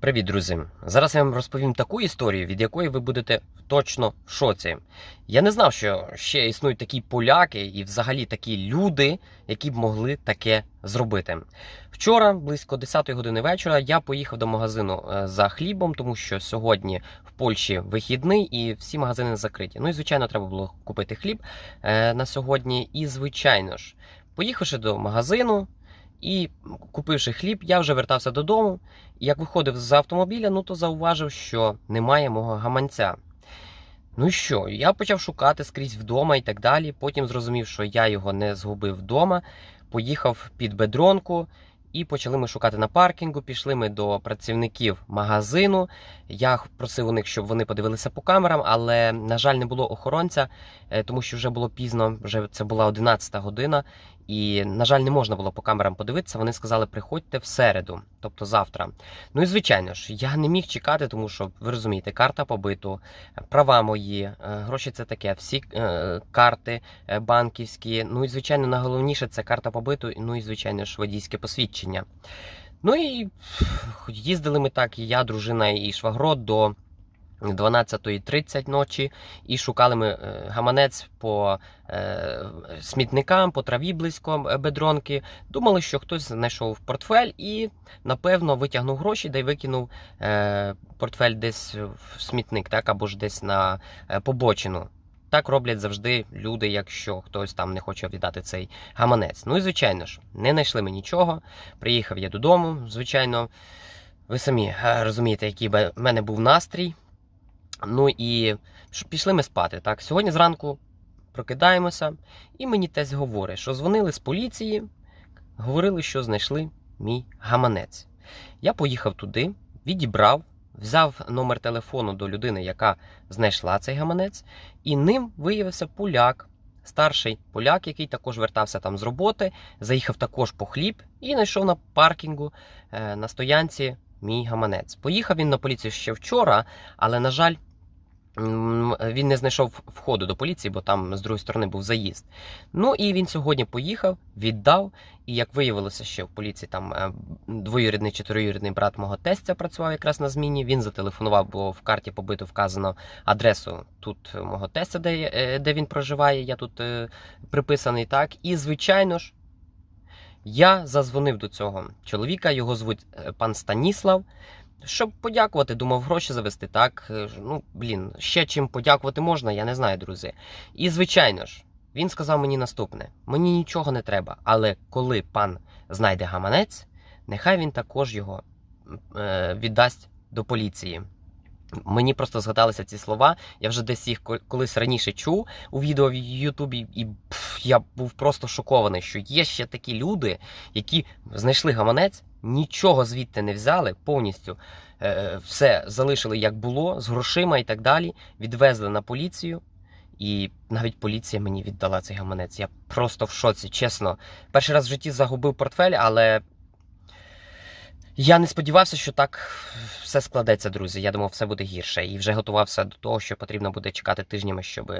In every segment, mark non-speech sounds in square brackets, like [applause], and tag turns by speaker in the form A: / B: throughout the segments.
A: Привіт, друзі! Зараз я вам розповім таку історію, від якої ви будете точно в шоці. Я не знав, що ще існують такі поляки і взагалі такі люди, які б могли таке зробити. Вчора, близько 10 години вечора, я поїхав до магазину е, за хлібом, тому що сьогодні в Польщі вихідний і всі магазини закриті. Ну і звичайно, треба було купити хліб е, на сьогодні. І звичайно ж, поїхавши до магазину. І купивши хліб, я вже вертався додому. І як виходив з автомобіля, ну то зауважив, що немає мого гаманця. Ну що? Я почав шукати скрізь вдома і так далі. Потім зрозумів, що я його не згубив вдома. Поїхав під бедронку і почали ми шукати на паркінгу. Пішли ми до працівників магазину. Я просив у них, щоб вони подивилися по камерам, але, на жаль, не було охоронця, е, тому що вже було пізно, вже це була 11 година. І, на жаль, не можна було по камерам подивитися. Вони сказали, приходьте в середу, тобто завтра. Ну і звичайно ж, я не міг чекати, тому що ви розумієте, карта побиту, права мої, е, гроші це таке, всі е, карти е, банківські. Ну і звичайно, найголовніше це карта побиту, ну і звичайно ж водійське посвідчення. Ну і їздили ми так, і я, дружина і швагро до 12.30 ночі, і шукали ми е, гаманець по е, смітникам, по траві близько е, бедронки. Думали, що хтось знайшов портфель і, напевно, витягнув гроші, да й викинув портфель десь в смітник, так, або ж десь на побочину. Так роблять завжди люди, якщо хтось там не хоче віддати цей гаманець. Ну і звичайно ж, не знайшли ми нічого. Приїхав я додому. Звичайно, ви самі розумієте, який в мене був настрій. Ну і пішли ми спати. Так, сьогодні зранку прокидаємося, і мені тесть говорить, що дзвонили з поліції, говорили, що знайшли мій гаманець. Я поїхав туди, відібрав, взяв номер телефону до людини, яка знайшла цей гаманець, і ним виявився поляк. Старший поляк, який також вертався там з роботи, заїхав також по хліб і знайшов на паркінгу е, на стоянці мій гаманець. Поїхав він на поліцію ще вчора, але, на жаль, він не знайшов входу до поліції, бо там з другої сторони був заїзд. Ну і він сьогодні поїхав, віддав. І як виявилося, що в поліції там е, двоюрідний чи троюрідний брат мого тестя працював якраз на зміні. Він зателефонував, бо в карті побиту вказано адресу тут мого тестя, де, е, де він проживає. Я тут е, приписаний так. І звичайно ж. Я зазвонив до цього чоловіка, його звуть пан Станіслав. Щоб подякувати, думав гроші завести. Так, Е, ну блін, ще чим подякувати можна, я не знаю, друзі. І звичайно ж, він сказав мені наступне: мені нічого не треба, але коли пан знайде гаманець, нехай він також його е, віддасть до поліції. Мені просто згадалися ці слова. Я вже десь їх колись раніше чув у відео в Ютубі, і пф, я був просто шокований, що є ще такі люди, які знайшли гаманець, нічого звідти не взяли, повністю е, все залишили як було, з грошима і так далі. Відвезли на поліцію. І навіть поліція мені віддала цей гаманець. Я просто в шоці, чесно. Перший раз в житті загубив портфель, але я не сподівався, що так все складеться, друзі. Я думав, все буде гірше. І вже готувався до того, що потрібно буде чекати тижнями, щоб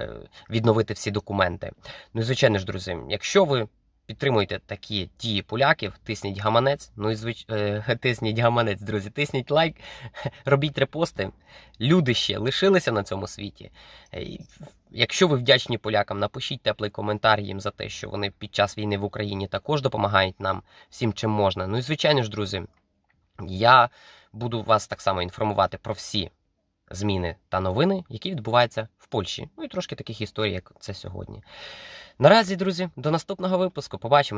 A: відновити всі документи. Ну і звичайно ж, друзі, якщо ви підтримуєте такі дії поляків, тисніть гаманець. Ну і звич... е, [laughs] тисніть гаманець, друзі, тисніть лайк, [laughs] робіть репости. Люди ще лишилися на цьому світі. Е, Якщо ви вдячні полякам, напишіть теплий коментар їм за те, що вони під час війни в Україні також допомагають нам всім, чим можна. Ну і звичайно ж, друзі, я буду вас так само інформувати про всі зміни та новини, які відбуваються в Польщі. Ну і трошки таких історій, як це сьогодні. Наразі, друзі, до наступного випуску. Побачимо.